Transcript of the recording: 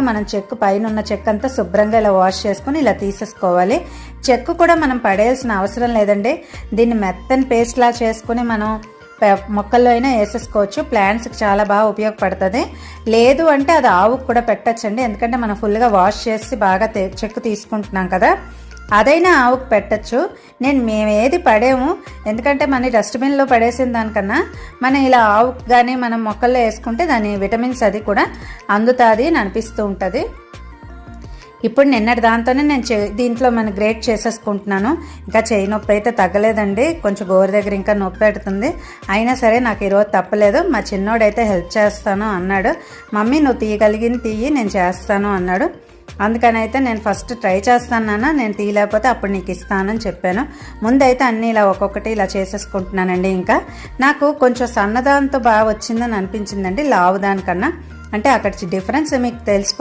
మనం చెక్కు పైన ఉన్న చెక్క అంతా శుభ్రంగా ఇలా వాష్ చేసుకుని ఇలా తీసేసుకోవాలి. చెక్కు కూడా మనం పడేయాల్సిన అవసరం లేదండి. దీన్ని మెత్తని పేస్ట్ లా చేసుకుని మనం మొక్కల్లో అయినా వేసేసుకోవచ్చు. ప్లాంట్స్కి చాలా బాగా ఉపయోగపడుతుంది. లేదు అంటే అది ఆవుకు కూడా పెట్టచ్చండి. ఎందుకంటే మనం ఫుల్గా వాష్ చేసి బాగా చెక్కు తీసుకుంటున్నాం కదా. అదైనా ఆవుకు పెట్టచ్చు. నేను మేమేది పడేము. ఎందుకంటే మన డస్ట్బిన్లో పడేసిన దానికన్నా మనం ఇలా ఆవుకు కానీ మనం మొక్కల్లో వేసుకుంటే దాని విటమిన్స్ అది కూడా అందుతుంది అని అనిపిస్తూ ఉంటుంది. ఇప్పుడు నిన్నటి దాంతోనే నేను చే- దీంట్లో మనం గ్రేట్ చేసేసుకుంటున్నాను. ఇంకా చేయి నొప్పి అయితే తగ్గలేదండి. కొంచెం గోరు దగ్గర ఇంకా నొప్పి పెడుతుంది. అయినా సరే నాకు ఈరోజు తప్పలేదు. మా చిన్నోడైతే హెల్ప్ చేస్తాను అన్నాడు. మమ్మీ నువ్వు తీయగలిగింది తీయి నేను చేస్తాను అన్నాడు. అందుకని అయితే నేను ఫస్ట్ ట్రై చేస్తాను నాన్న. నేను తీయలేకపోతే అప్పుడు నీకు ఇస్తానని చెప్పాను. ముందైతే అన్నీ ఇలా ఒక్కొక్కటి ఇలా చేసేసుకుంటున్నానండి ఇంకా. నాకు కొంచెం సన్నదాంతో బాగా వచ్చిందని అనిపించిందండి లావు దానికన్నా అంటే అక్కడ డిఫరెన్స్ మీకు తెలుసుకో